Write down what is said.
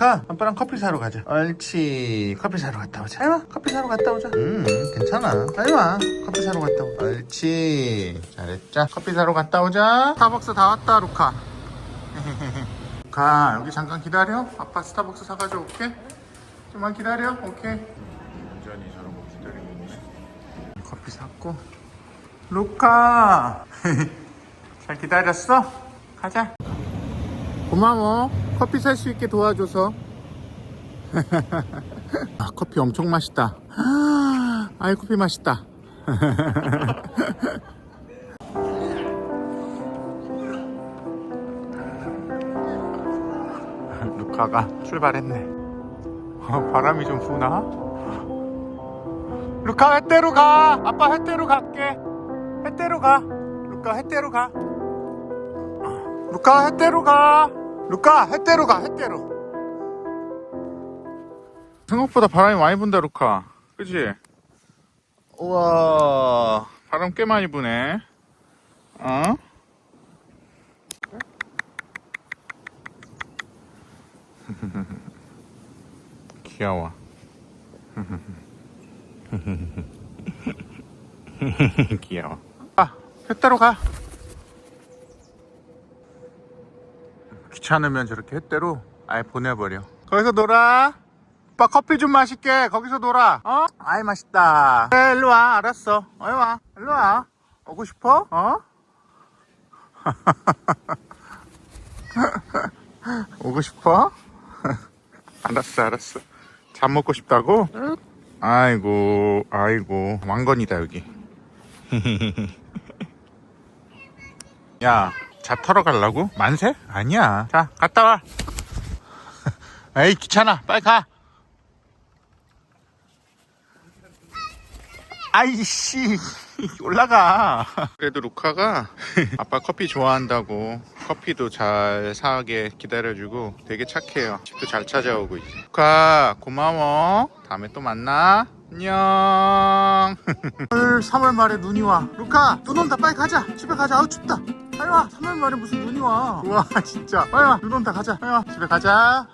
가 아빠랑 커피 사러 가자. 옳지 커피 사러 갔다 오자. 와 커피 사러 갔다 오자. 음 괜찮아. 와 커피 사러 갔다 오자. 옳지 잘했자 커피 사러 갔다 오자. 스타벅스 다 왔다 루카. 루카 여기 잠깐 기다려. 아빠 스타벅스 사가지고 올게. 좀만 기다려 오케이. 완전히 저런 거 기다리고 있네. 커피 샀고. 루카! 잘 기다렸어? 가자. 고마워 커피 살 수 있게 도와줘서. 아, 커피 엄청 맛있다. 아이 커피 맛있다. 루카가 출발했네. 어, 바람이 좀 부나? 루카 햇대로 가! 아빠 햇대로 갈게. 햇대로 가. 루카 햇대로 가. 루카 햇대로 가 루카 햇대로 가 햇대로. 생각보다 바람이 많이 분다 루카. 그치? 우와. 바람 꽤 많이 부네. 어? 귀여워. 귀여워. 아 햇대로 가 귀찮으면 저렇게 햇대로 아예 보내버려. 거기서 놀아. 오빠 커피 좀 마실게. 거기서 놀아. 어? 아이 맛있다. 그래 일로 와. 알았어. 어이 와. 일로 와. 오고 싶어? 어? 오고 싶어? 알았어 알았어. 잠 먹고 싶다고? 아이고 아이고. 왕건이다 여기. 야, 자 털어 가려고? 만세? 아니야. 자, 갔다 와. 에이, 귀찮아. 빨리 가. 아이씨, 올라가. 그래도 루카가 아빠 커피 좋아한다고 커피도 잘 사게 기다려주고 되게 착해요. 집도 잘 찾아오고 있어. 루카, 고마워. 다음에 또 만나. 안녕. 3월 말에 눈이 와. 루카, 눈 온다. 빨리 가자. 집에 가자. 아우, 춥다. 빨리 와. 3월 말에 무슨 눈이 와. 우와, 진짜. 빨리 와. 눈 온다. 가자. 빨리 와. 집에 가자.